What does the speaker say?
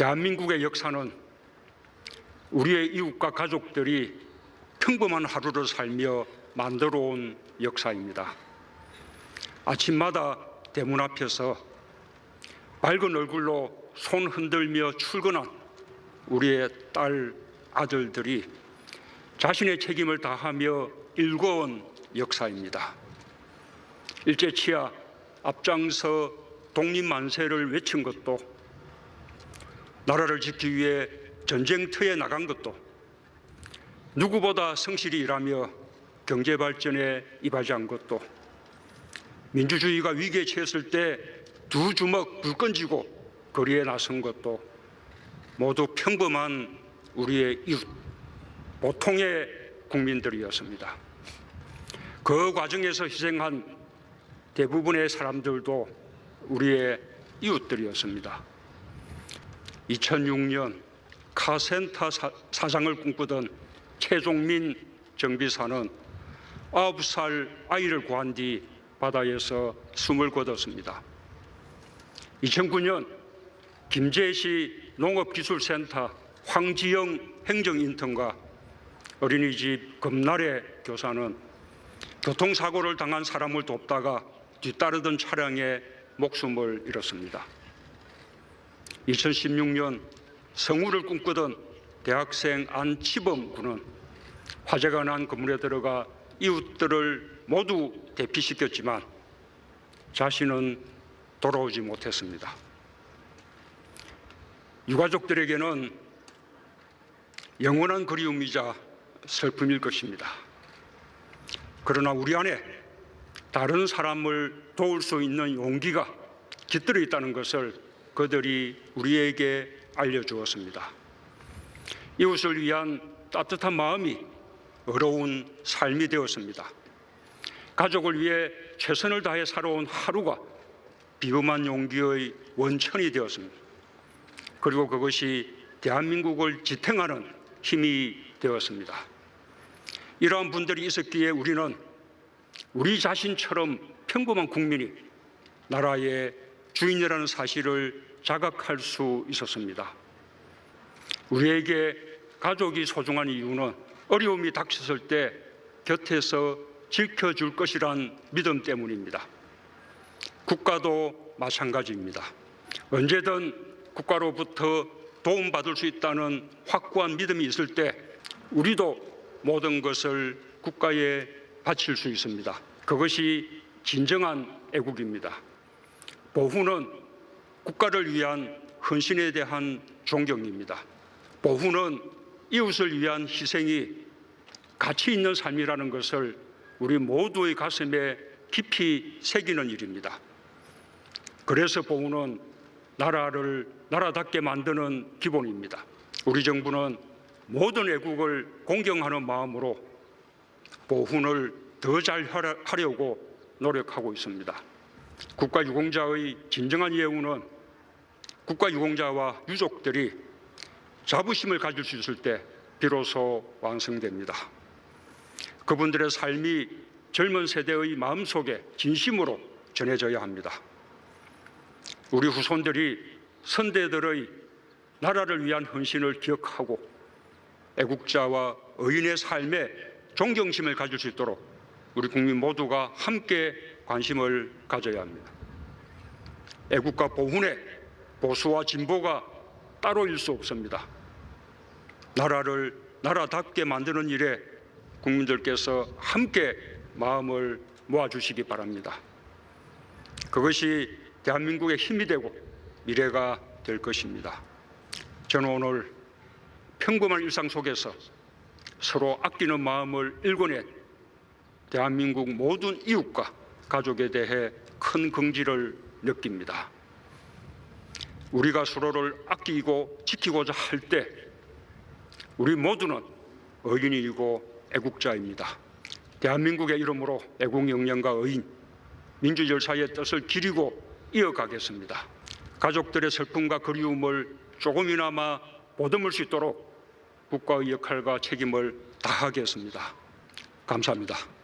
대한민국의 역사는 우리의 이웃과 가족들이 평범한 하루를 살며 만들어 온 역사입니다. 아침마다 대문 앞에서 밝은 얼굴로 손 흔들며 출근한 우리의 딸 아들들이 자신의 책임을 다하며 일궈온 역사입니다. 일제치하 앞장서 독립만세를 외친 것도 나라를 지키기 위해 전쟁터에 나간 것도 누구보다 성실히 일하며 경제 발전에 이바지한 것도 민주주의가 위기에 처했을 때 두 주먹 불 건지고 거리에 나선 것도 모두 평범한 우리의 이웃 보통의 국민들이었습니다. 그 과정에서 희생한 대부분의 사람들도 우리의 이웃들이었습니다. 2006년 카센터 사, 사장을 꿈꾸던 최종민 정비사는 9살 아이를 구한 뒤 바다에서 숨을 거뒀습니다. 2009년 김제시 농업기술센터 황지영 행정인턴과 어린이집 금날의 교사는 교통사고를 당한 사람을 돕다가 뒤따르던 차량에 목숨을 잃었습니다. 2016년 성우를 꿈꾸던 대학생 안치범 군은 화재가 난 건물에 들어가 이웃들을 모두 대피시켰지만 자신은 돌아오지 못했습니다. 유가족들에게는 영원한 그리움이자 슬픔일 것입니다. 그러나 우리 안에 다른 사람을 도울 수 있는 용기가 깃들어 있다는 것을 그들이 우리에게 알려주었습니다. 이웃을 위한 따뜻한 마음이 어려운 삶이 되었습니다. 가족을 위해 최선을 다해 살아온 하루가 비범한 용기의 원천이 되었습니다. 그리고 그것이 대한민국을 지탱하는 힘이 되었습니다. 이러한 분들이 있었기에 우리는 우리 자신처럼 평범한 국민이 나라의 주인이라는 사실을 자각할 수 있었습니다. 우리에게 가족이 소중한 이유는 어려움이 닥쳤을 때 곁에서 지켜줄 것이란 믿음 때문입니다. 국가도 마찬가지입니다. 언제든 국가로부터 도움받을 수 있다는 확고한 믿음이 있을 때 우리도 모든 것을 국가에 바칠 수 있습니다. 그것이 진정한 애국입니다. 보훈은 국가를 위한 헌신에 대한 존경입니다. 보훈은 이웃을 위한 희생이 가치 있는 삶이라는 것을 우리 모두의 가슴에 깊이 새기는 일입니다. 그래서 보훈은 나라를 나라답게 만드는 기본입니다. 우리 정부는 모든 애국을 공경하는 마음으로 보훈을 더 잘 하려고 노력하고 있습니다. 국가 유공자의 진정한 예우는 국가 유공자와 유족들이 자부심을 가질 수 있을 때 비로소 완성됩니다. 그분들의 삶이 젊은 세대의 마음속에 진심으로 전해져야 합니다. 우리 후손들이 선대들의 나라를 위한 헌신을 기억하고 애국자와 의인의 삶에 존경심을 가질 수 있도록 우리 국민 모두가 함께 관심을 가져야 합니다. 애국과 보훈의 보수와 진보가 따로일 수 없습니다. 나라를 나라답게 만드는 일에 국민들께서 함께 마음을 모아주시기 바랍니다. 그것이 대한민국의 힘이 되고 미래가 될 것입니다. 저는 오늘 평범한 일상 속에서 서로 아끼는 마음을 일궈낸 대한민국 모든 이웃과 가족에 대해 큰 긍지를 느낍니다. 우리가 서로를 아끼고 지키고자 할 때 우리 모두는 의인이고 애국자입니다. 대한민국의 이름으로 애국 역량과 의인, 민주 열사의 뜻을 기리고 이어가겠습니다. 가족들의 슬픔과 그리움을 조금이나마 보듬을 수 있도록 국가의 역할과 책임을 다하겠습니다. 감사합니다.